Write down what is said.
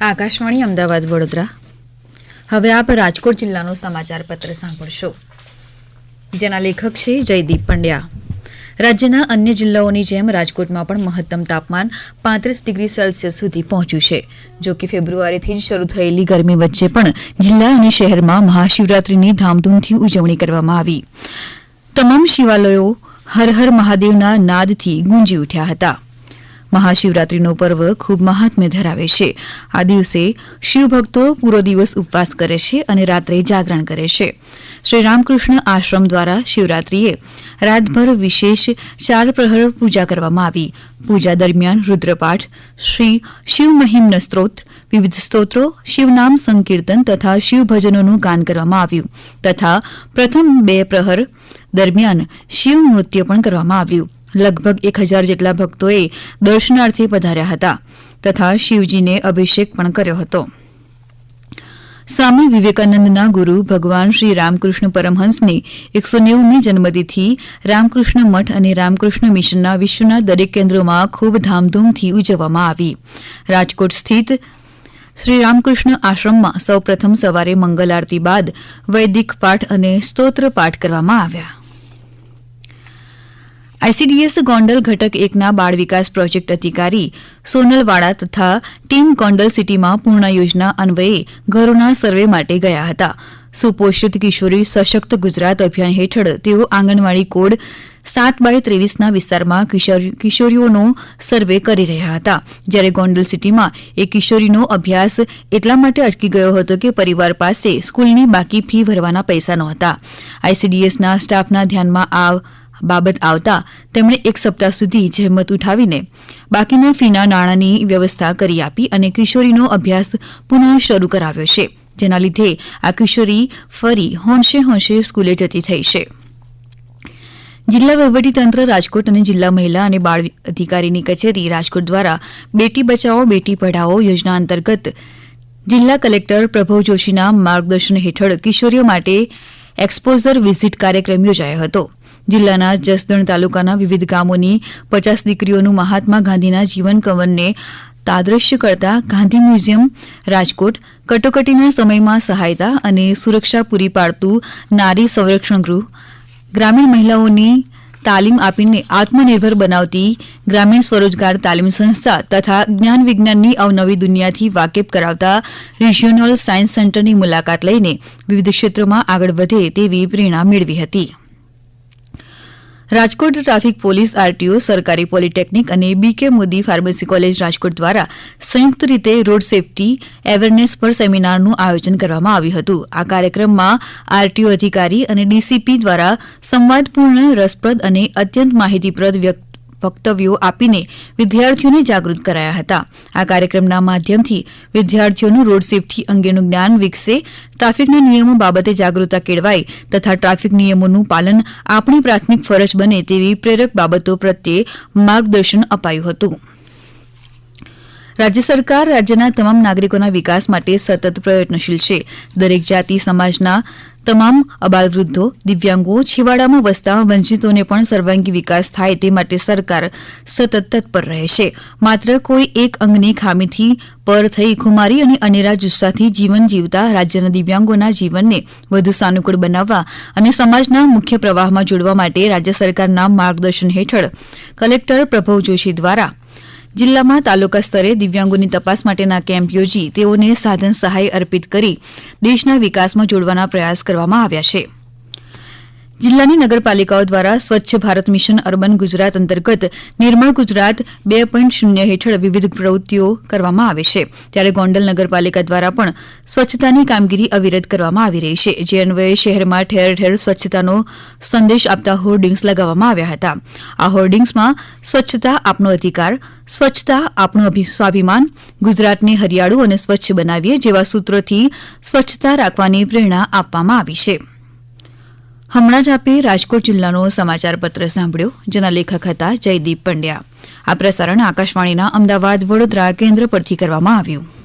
આકાશવાણી, અમદાવાદ, વડોદરા. હવે આપ રાજકોટ જિલ્લાનો સમાચાર પત્ર સાંભળશો. જેના લેખક છે જયદીપ પંડ્યા. રાજ્યના અન્ય જિલ્લાઓની જેમ રાજકોટમાં પણ મહત્તમ તાપમાન પાંત્રીસ ડિગ્રી સેલ્સિયસ સુધી પહોંચ્યું છે. જો કે ફેબ્રુઆરીથી જ શરૂ થયેલી ગરમી વચ્ચે પણ જિલ્લા અને શહેરમાં મહાશિવરાત્રીની ધામધૂમથી ઉજવણી કરવામાં આવી. તમામ શિવાલયો હર હર મહાદેવના નાદથી ગુંજી ઉઠ્યા હતા. મહાશિવરાત્રીનો પર્વ ખૂબ મહાત્મ્ય ધરાવે છે. આ દિવસે શિવભક્તો પૂરો દિવસ ઉપવાસ કરે છે અને રાત્રે જાગરણ કરે છે. શ્રી રામકૃષ્ણ આશ્રમ દ્વારા શિવરાત્રીએ રાતભર વિશેષ ચાર પ્રહર પૂજા કરવામાં આવી. પૂજા દરમિયાન રુદ્રપાઠ, શ્રી શિવ મહિમ્ન સ્ત્રોત, વિવિધ સ્તોત્રો શિવનામ સંકીર્તન તથા શિવભજનોનું ગાન કરવામાં આવ્યું. તથા પ્રથમ બે પ્રહર દરમિયાન શિવ નૃત્ય પણ કરવામાં આવ્યું. લગભગ એક હજાર જેટલા ભક્તોએ દર્શનાર્થે પધાર્યા હતા તથા શિવજીને અભિષેક પણ કર્યો હતો. સ્વામી વિવેકાનંદના ગુરુ ભગવાન શ્રી રામકૃષ્ણ પરમહંસની એકસો નેવુંમી જન્મતિથી, રામકૃષ્ણ મઠ અને રામકૃષ્ણ મિશનના વિશ્વના દરેક કેન્દ્રોમાં ખૂબ ધામધૂમથી ઉજવવામાં આવી. રાજકોટ સ્થિત શ્રી રામકૃષ્ણ આશ્રમમાં સૌપ્રથમ સવારે મંગલ આરતી બાદ વૈદિક પાઠ અને સ્તોત્ર પાઠ કરવામાં આવ્યા. આઈસીડીએસ ગોંડલ ઘટક એકના બાળ વિકાસ પ્રોજેક્ટ અધિકારી સોનલવાડા તથા ટીમ ગોંડલ સિટીમાં પૂર્ણ યોજના અન્વયે ઘરોના સર્વે માટે ગયા હતા. સુપોષિત કિશોરી સશક્ત ગુજરાત અભિયાન હેઠળ તેઓ આંગણવાડી કોડ સાત બાય ત્રેવીસના વિસ્તારમાં કિશોરી- કિશોરીઓનો સર્વે કરી રહ્યા હતા. જ્યારે ગોંડલ સિટીમાં એક કિશોરીનો અભ્યાસ એટલા માટે અટકી ગયો હતો કે પરિવાર પાસે સ્કૂલની બાકી ફી ભરવાના પૈસા નહોતા. આઈસીડીએસના સ્ટાફના ધ્યાનમાં આ બાબત આવતા તેમણે એક સપ્તાહ સુધી જહેમત ઉઠાવીને બાકીના ફીના નાણાંની વ્યવસ્થા કરી આપી અને કિશોરીનો અભ્યાસ પુનઃ શરૂ કરાવ્યો છે, જેના લીધે આ કિશોરી ફરી હોંશે હોંશે સ્કૂલે જતી થઈ છે. જિલ્લા વહીવટીતંત્ર રાજકોટ અને જિલ્લા મહિલા અને બાળ અધિકારીની કચેરી રાજકોટ દ્વારા બેટી બચાવો, બેટી પઢાઓ યોજના અંતર્ગત જિલ્લા કલેક્ટર પ્રભવ જોશીના માર્ગદર્શન હેઠળ કિશોરીઓ માટે એક્સપોઝર વિઝિટ કાર્યક્રમ યોજાયો હતો. જિલ્લાના જસદણ તાલુકાના વિવિધ ગામોની પચાસ દીકરીઓનું મહાત્મા ગાંધીના જીવન કવનને તાદ્રશ્ય કરતા ગાંધી મ્યુઝિયમ, રાજકોટ કટોકટીના સમયમાં સહાયતા અને સુરક્ષા પૂરી પાડતું નારી સંરક્ષણ ગૃહ, ગ્રામીણ મહિલાઓની તાલીમ આપીને આત્મનિર્ભર બનાવતી ગ્રામીણ સ્વરોજગાર તાલીમ સંસ્થા તથા જ્ઞાન વિજ્ઞાનની અવનવી દુનિયાથી વાકેફ કરાવતા રિજિયોનલ સાયન્સ સેન્ટરની મુલાકાત લઈને વિવિધ ક્ષેત્રોમાં આગળ વધે તેવી પ્રેરણા મેળવી હતી. રાજકોટ ટ્રાફિક પોલીસ આરટીઓ, સરકારી પોલિટેકનિક અને BK Modi pharmacy college Rajkot દ્વારા સંયુક્ત રીતે રોડ સેફટી એવેરનેસ પર સેમિનારનું આયોજન કરવામાં આવ્યું હતું. આ કાર્યક્રમમાં આરટીઓ અધિકારી અને ડીસીપી દ્વારા સંવાદપૂર્ણ, રસપ્રદ અને અત્યંત માહિતીપ્રદ વ્યક્ત વક્તવ્યો આપીને વિદ્યાર્થીઓને જાગૃત કરાયા હતા. આ કાર્યક્રમના માધ્યમથી વિદ્યાર્થીઓનું રોડ સેફટી અંગેનું જ્ઞાન વિકસે, ટ્રાફિકના નિયમો બાબતે જાગૃતતા કેળવાય તથા ટ્રાફિક નિયમોનું પાલન આપણી પ્રાથમિક ફરજ બને તેવી પ્રેરક બાબતો પ્રત્યે માર્ગદર્શન અપાયું હતું. રાજ્ય સરકાર રાજ્યના તમામ નાગરિકોના વિકાસ માટે સતત પ્રયત્નશીલ છે. દરેક જાતિ, સમાજના તમામ અબાલવૃદ્ધો, દિવ્યાંગો, છેવાડામાં વસતા વંચિતોને પણ સર્વાંગી વિકાસ થાય તે માટે સરકાર સતત તત્પર રહે છે. માત્ર કોઈ એક અંગની ખામીથી પર થઈ ખુમારી અને અનેરા જુસ્સાથી જીવન જીવતા રાજ્યના દિવ્યાંગોના જીવનને વધુ સાનુકૂળ બનાવવા અને સમાજના મુખ્ય પ્રવાહમાં જોડવા માટે રાજ્ય સરકારના માર્ગદર્શન હેઠળ કલેક્ટર પ્રભવ જોશી દ્વારા જિલ્લામાં તાલુકા સ્તરે દિવ્યાંગોની તપાસ માટેના કેમ્પ યોજી તેઓને સાધન સહાય અર્પિત કરી દેશના વિકાસમાં જોડવાના પ્રયાસ કરવામાં આવ્યા છે. જિલ્લાની નગરપાલિકાઓ દ્વારા સ્વચ્છ ભારત મિશન અર્બન ગુજરાત અંતર્ગત નિર્મળ ગુજરાત બે પોઈન્ટ શૂન્ય હેઠળ વિવિધ પ્રવૃત્તિઓ કરવામાં આવે છે. ત્યારે ગોંડલ નગરપાલિકા દ્વારા પણ સ્વચ્છતાની કામગીરી અવિરત કરવામાં આવી રહી છે. જે અન્વયે શહેરમાં ઠેર ઠેર સ્વચ્છતાનો સંદેશ આપતા હોર્ડિંગ્સ લગાવવામાં આવ્યા હતા. આ હોર્ડિંગ્સમાં સ્વચ્છતા આપનો અધિકાર, સ્વચ્છતા આપણું સ્વાભિમાન, ગુજરાતને હરિયાળું અને સ્વચ્છ બનાવીએ જેવા સૂત્રોથી સ્વચ્છતા રાખવાની પ્રેરણા આપવામાં આવી છે. હમણાં જ આપે રાજકોટ જિલ્લાનો સમાચાર પત્ર સાંભળ્યો, જેના લેખક હતા જયદીપ પંડ્યા. આ પ્રસારણ આકાશવાણીના અમદાવાદ વડોદરા કેન્દ્ર પરથી કરવામાં આવ્યું.